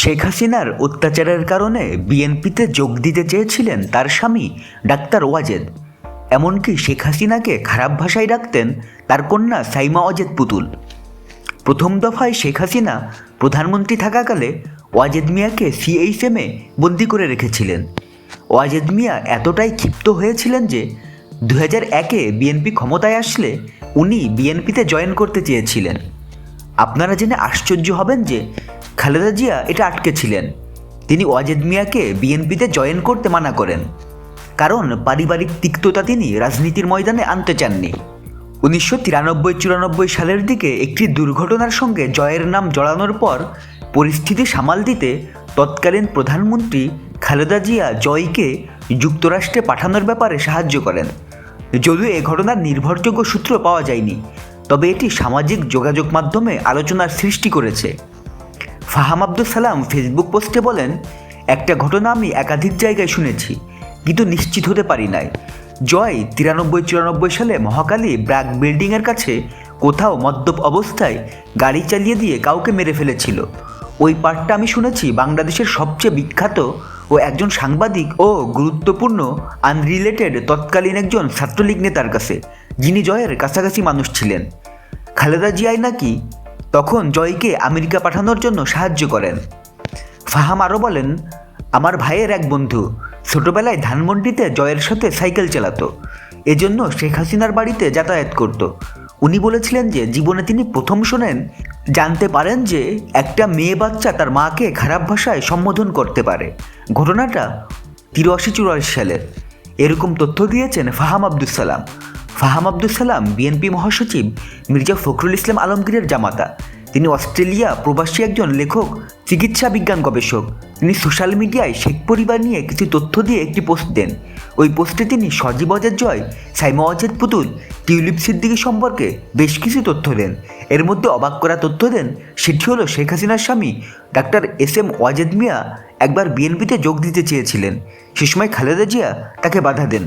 শেখ হাসিনার অত্যাচারের কারণে বিএনপিতে যোগ দিতে চেয়েছিলেন তার স্বামী ডাক্তার ওয়াজেদ। এমনকি শেখ হাসিনাকে খারাপ ভাষায় ডাকতেন তার কন্যা সাইমা অজেদ পুতুল। প্রথম দফায় শেখ হাসিনা প্রধানমন্ত্রী থাকাকালে ওয়াজেদ মিয়াকে সিএইচএমে বন্দি করে রেখেছিলেন। ওয়াজেদ মিয়া এতটাই ক্ষিপ্ত হয়েছিলেন যে দু হাজার একে বিএনপি ক্ষমতায় আসলে উনি বিএনপিতে জয়েন করতে চেয়েছিলেন। আপনারা জেনে আশ্চর্য হবেন যে খালেদা জিয়া এটা আটকেছিলেন। তিনি ওয়াজেদ মিয়াকে বিএনপিতে জয়েন করতে মানা করেন। কারণ পারিবারিক তিক্ততা তিনি রাজনীতির ময়দানে আনতে চাননি। উনিশশো তিরানব্বই চুরানব্বই সালের দিকে একটি দুর্ঘটনার সঙ্গে জয়ের নাম জড়ানোর পর পরিস্থিতি সামাল দিতে তৎকালীন প্রধানমন্ত্রী খালেদা জিয়া জয়কে যুক্তরাষ্ট্রে পাঠানোর ব্যাপারে সাহায্য করেন। যদিও এ ঘটনার নির্ভরযোগ্য সূত্র পাওয়া যায়নি, তবে এটি সামাজিক যোগাযোগ মাধ্যমে আলোচনার সৃষ্টি করেছে। ফাহাম আব্দুল সালাম ফেসবুক পোস্টে বলেন, একটা ঘটনা আমি একাধিক জায়গায় শুনেছি, কিন্তু নিশ্চিত হতে পারি নাই। জয় তিরানব্বই চুরানব্বই সালে মহাকালী ব্র্যাক বিল্ডিংয়ের কাছে কোথাও মদ্যপ অবস্থায় গাড়ি চালিয়ে দিয়ে কাউকে মেরে ফেলেছিল। ওই পার্টটা আমি শুনেছি বাংলাদেশের সবচেয়ে বিখ্যাত ও একজন সাংবাদিক ও গুরুত্বপূর্ণ আনরিলেটেড তৎকালীন একজন ছাত্রলীগ নেতার কাছে, যিনি জয়ের কাছাকাছি মানুষ ছিলেন। খালেদা জিয়াই নাকি তখন জয়কে আমেরিকা পাঠানোর জন্য সাহায্য করেন। ফাহাম আরও বলেন, আমার ভাইয়ের এক বন্ধু ছোটবেলায় ধানমন্ডিতে জয়ের সাথে সাইকেল চালাতো। এজন্য শেখ হাসিনার বাড়িতে যাতায়াত করত। উনি বলেছিলেন যে, জীবনে তিনি প্রথম শোনেন, জানতে পারেন যে একটা মেয়ে বাচ্চা তার মাকে খারাপ ভাষায় সম্বোধন করতে পারে। ঘটনাটা তিরাশি চুরাশি সালের। এরকম তথ্য দিয়েছেন ফাহাম আব্দুল সালাম। ফাহাম আব্দুল সালাম, বিএনপি মহাসচিব মির্জা ফখরুল ইসলাম আলমগীরের জামাতা। তিনি অস্ট্রেলিয়া প্রবাসী একজন লেখক, চিকিৎসা বিজ্ঞান গবেষক। তিনি সোশ্যাল মিডিয়ায় শেখ পরিবার নিয়ে কিছু তথ্য দিয়ে একটি পোস্ট দেন। ওই পোস্টে তিনি সজীব অজেদ জয়, সাইমা অজেদ পুতুল, টিউলিপ সিদ্দিকি সম্পর্কে বেশ কিছু তথ্য দেন। এর মধ্যে অবাক করা তথ্য দেন, সেটি হলো শেখ হাসিনার স্বামী doctor S M Wazed Miah একবার বিএনপিতে যোগ দিতে চেয়েছিলেন। সে সময় খালেদা জিয়া তাকে বাধা দেন।